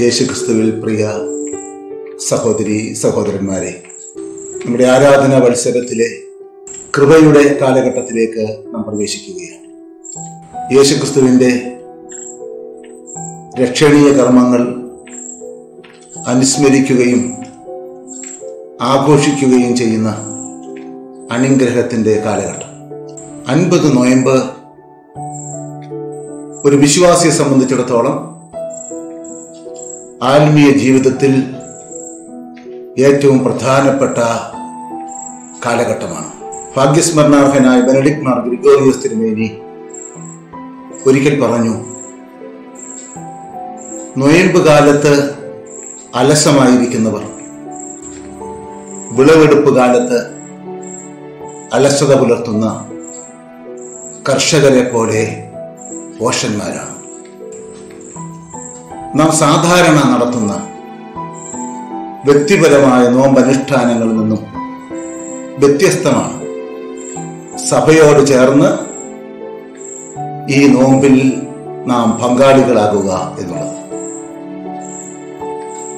യേശുക്രിസ്തുവിൽ പ്രിയ സഹോദരി സഹോദരന്മാരെ നമ്മുടെ ആരാധന മത്സരത്തിലെ കൃപയുടെ കാലഘട്ടത്തിലേക്ക് നാം പ്രവേശിക്കുകയാണ്. യേശുക്രിസ്തുവിന്റെ രക്ഷണീയ കർമ്മങ്ങൾ അനുസ്മരിക്കുകയും ആഘോഷിക്കുകയും ചെയ്യുന്ന അനുഗ്രഹത്തിന്റെ കാലഘട്ടം. അൻപത് നോയമ്പ് ഒരു വിശ്വാസിയെ സംബന്ധിച്ചിടത്തോളം ആത്മീയ ജീവിതത്തിൽ ഏറ്റവും പ്രധാനപ്പെട്ട കാലഘട്ടമാണ്. ഭാഗ്യസ്മരണാർഹനായ ബെനഡിക് മാർ ഗ്രിഗോറിയസ് തിരുമേനി ഒരിക്കൽ പറഞ്ഞു നൊയമ്പ് കാലത്ത് അലസമായിരിക്കുന്നവർ വിളവെടുപ്പ് കാലത്ത് അലസത പുലർത്തുന്ന കർഷകരെ പോലെ പോഷന്മാരാണ്. നാം സാധാരണ നടത്തുന്ന വ്യക്തിപരമായ നോമ്പനുഷ്ഠാനങ്ങളിൽ നിന്നും വ്യത്യസ്തമാണ്. സഭയോട് ചേർന്ന് ഈ നോമ്പിൽ നാം പങ്കാളികളാകുക എന്നുള്ളത്.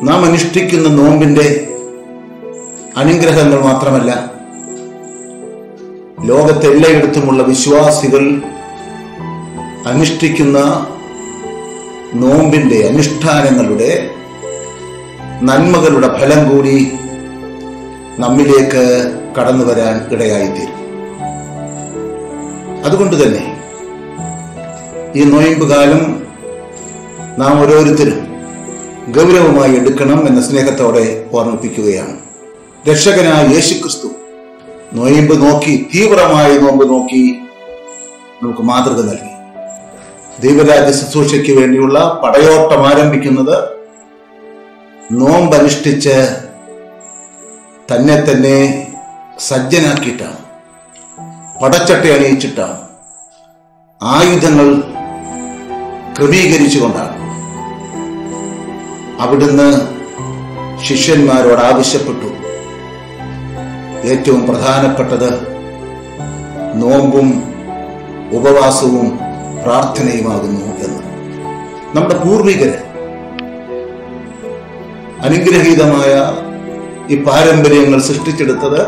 നാം അനുഷ്ഠിക്കുന്ന നോമ്പിന്റെ അനുഗ്രഹങ്ങൾ മാത്രമല്ല ലോകത്തെല്ലായിടത്തുമുള്ള വിശ്വാസികൾ അനുഷ്ഠിക്കുന്ന നോമ്പിന്റെ അനുഷ്ഠാനങ്ങളുടെ നന്മകളുടെ ഫലം കൂടി നമ്മിലേക്ക് കടന്നു വരാൻ ഇടയായിത്തീരും. അതുകൊണ്ട് തന്നെ ഈ നോയമ്പ് കാലം നാം ഓരോരുത്തരും ഗൗരവമായി എടുക്കണം എന്ന സ്നേഹത്തോടെ ഓർമ്മിപ്പിക്കുകയാണ്. രക്ഷകനായ യേശുക്രിസ്തു നോയമ്പ് നോക്കി തീവ്രമായ നോമ്പ് നോക്കി നമുക്ക് മാതൃക നൽകി. ദൈവരാജ്യ ശുശ്രൂഷയ്ക്ക് വേണ്ടിയുള്ള പടയോട്ടം ആരംഭിക്കുന്നത് നോമ്പനുഷ്ഠിച്ച് തന്നെ തന്നെ സജ്ജനാക്കിയിട്ടാണ്. പടച്ചട്ട അണിയിച്ചിട്ടാണ്. ആയുധങ്ങൾ ക്രമീകരിച്ചുകൊണ്ടാണ്. അവിടുന്ന് ശിഷ്യന്മാരോട് ആവശ്യപ്പെട്ടു. ഏറ്റവും പ്രധാനപ്പെട്ടത് നോമ്പും ഉപവാസവും പ്രാർത്ഥനയുമാകുന്നു എന്ന്. നമ്മുടെ പൂർവികര് അനുഗ്രഹീതമായ ഈ പാരമ്പര്യങ്ങൾ സൃഷ്ടിച്ചെടുത്തത്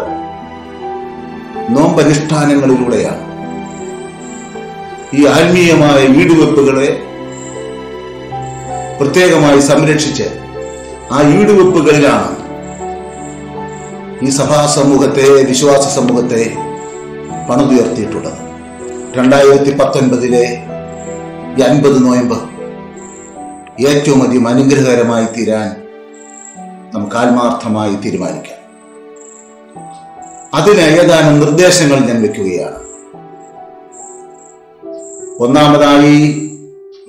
നോമ്പനുഷ്ഠാനങ്ങളിലൂടെയാണ്. ഈ ആത്മീയമായ ഈടുവെപ്പുകളെ പ്രത്യേകമായി സംരക്ഷിച്ച് ആ ഈടുവെപ്പുകളിലാണ് ഈ സഭാ സമൂഹത്തെ വിശ്വാസ സമൂഹത്തെ പണിതുയർത്തിയിട്ടുള്ളത്. രണ്ടായിരത്തി പത്തൊൻപതിലെ അൻപത് നോയമ്പ് ഏറ്റവും അധികം അനുഗ്രഹകരമായി തീരാൻ നമുക്ക് ആത്മാർത്ഥമായി തീരുമാനിക്കാം. അതിന് ഏതാനും നിർദ്ദേശങ്ങൾ ഞാൻ വെക്കുകയാണ്. ഒന്നാമതായി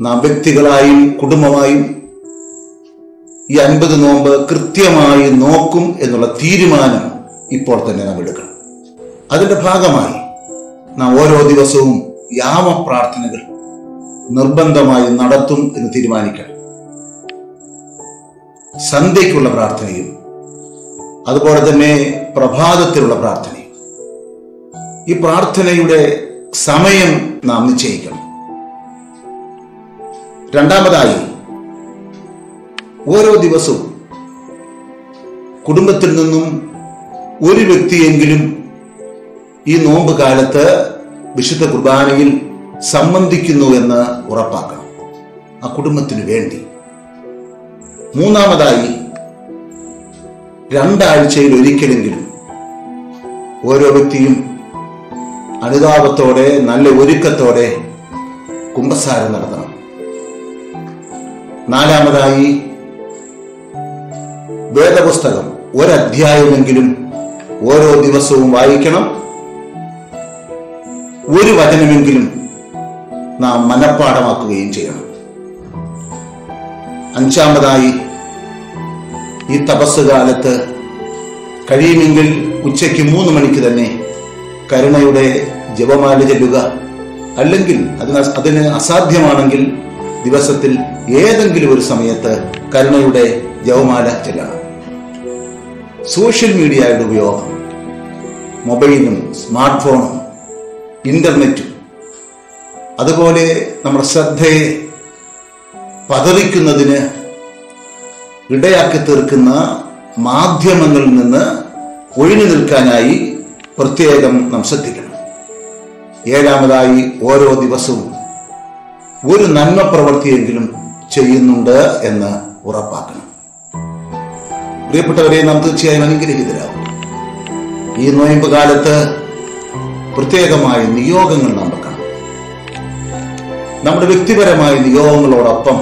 നാം വ്യക്തികളായും കുടുംബമായും ഈ അൻപത് നോമ്പ് കൃത്യമായി നോക്കും എന്നുള്ള തീരുമാനം ഇപ്പോൾ തന്നെ നാം എടുക്കണം. അതിന്റെ ഭാഗമായി നാം ഓരോ ദിവസവും യാമ പ്രാർത്ഥനകൾ നിർബന്ധമായി നടത്തും എന്ന് തീരുമാനിക്കണം. സന്ധ്യയ്ക്കുള്ള പ്രാർത്ഥനയും അതുപോലെ തന്നെ പ്രഭാതത്തിലുള്ള പ്രാർത്ഥനയും. ഈ പ്രാർത്ഥനയുടെ സമയം നാം നിശ്ചയിക്കണം. രണ്ടാമതായി ഓരോ ദിവസവും കുടുംബത്തിൽ നിന്നും ഒരു വ്യക്തിയെങ്കിലും ഈ നോമ്പ് കാലത്ത് വിശുദ്ധ കുർബാനയിൽ സംബന്ധിക്കുന്നു എന്ന് ഉറപ്പാക്കണം. ആ കുടുംബത്തിന് വേണ്ടി. മൂന്നാമതായി രണ്ടാഴ്ചയിൽ ഒരിക്കലെങ്കിലും ഓരോ വ്യക്തിയും അനുതാപത്തോടെ നല്ല ഒരുക്കത്തോടെ കുംഭസാരം നടത്തണം. നാലാമതായി വേദപുസ്തകം. ഒരധ്യായമെങ്കിലും ഓരോ ദിവസവും വായിക്കണം. ഒരു വചനമെങ്കിലും നാം മനഃപ്പാഠമാക്കുകയും ചെയ്യണം. അഞ്ചാമതായി ഈ തപസ് കാലത്ത് കഴിയുമെങ്കിൽ ഉച്ചയ്ക്ക് മൂന്ന് മണിക്ക് തന്നെ കരുണയുടെ ജപമാല ചെല്ലുക. അല്ലെങ്കിൽ അതിന് അതിന് അസാധ്യമാണെങ്കിൽ ദിവസത്തിൽ ഏതെങ്കിലും ഒരു സമയത്ത് കരുണയുടെ ജവമാല ചെല്ലണം. സോഷ്യൽ മീഡിയയുടെ ഉപയോഗം മൊബൈലും സ്മാർട്ട് ഫോണും ഇന്റർനെറ്റും അതുപോലെ നമ്മുടെ ശ്രദ്ധയെ പതറിക്കുന്നതിന് ഇടയാക്കി തീർക്കുന്ന മാധ്യമങ്ങളിൽ നിന്ന് ഒഴിഞ്ഞു നിൽക്കാനായി പ്രത്യേകം നാം ശ്രദ്ധിക്കണം. ഏഴാമതായി ഓരോ ദിവസവും ഒരു നന്മ പ്രവൃത്തിയെങ്കിലും ചെയ്യുന്നുണ്ട് എന്ന് ഉറപ്പാക്കണം. പ്രിയപ്പെട്ടവരെ നാം തീർച്ചയായും അനുഗ്രഹീതരാകും. ഈ നോയമ്പ് കാലത്ത് പ്രത്യേകമായ നിയോഗങ്ങൾ നാം വെക്കണം. നമ്മുടെ വ്യക്തിപരമായ നിയോഗങ്ങളോടൊപ്പം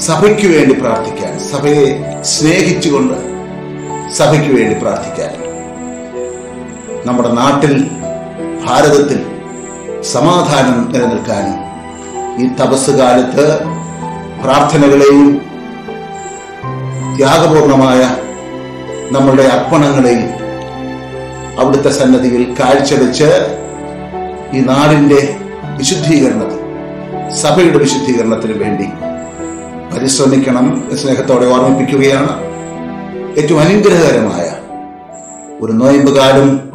സഭയ്ക്ക് വേണ്ടി പ്രാർത്ഥിക്കാൻ സഭയെ സ്നേഹിച്ചുകൊണ്ട് സഭയ്ക്ക് വേണ്ടി പ്രാർത്ഥിക്കാൻ നമ്മുടെ നാട്ടിൽ ഭാരതത്തിൽ സമാധാനം നിലനിൽക്കാനും ഈ തപസ് കാലത്ത് പ്രാർത്ഥനകളെയും ത്യാഗപൂർണമായ നമ്മളുടെ അർപ്പണങ്ങളെയും അവിടുത്തെ സന്നദ്ധിയിൽ കാഴ്ചവെച്ച് ഈ നാടിന്റെ വിശുദ്ധീകരണത്തിൽ സഭയുടെ വിശുദ്ധീകരണത്തിന് വേണ്ടി പരിശ്രമിക്കണം സ്നേഹത്തോടെ ഓർമ്മിപ്പിക്കുകയാണ്. ഏറ്റവും അനുഗ്രഹകരമായ ഒരു നോയമ്പുകാരും കാലം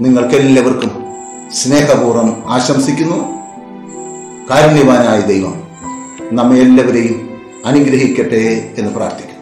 നിങ്ങൾക്കെല്ലാവർക്കും സ്നേഹപൂർവം ആശംസിക്കുന്നു. കാരുണ്യവാനായ ദൈവം നമ്മെ എല്ലാവരെയും അനുഗ്രഹിക്കട്ടെ എന്ന് പ്രാർത്ഥിക്കുന്നു.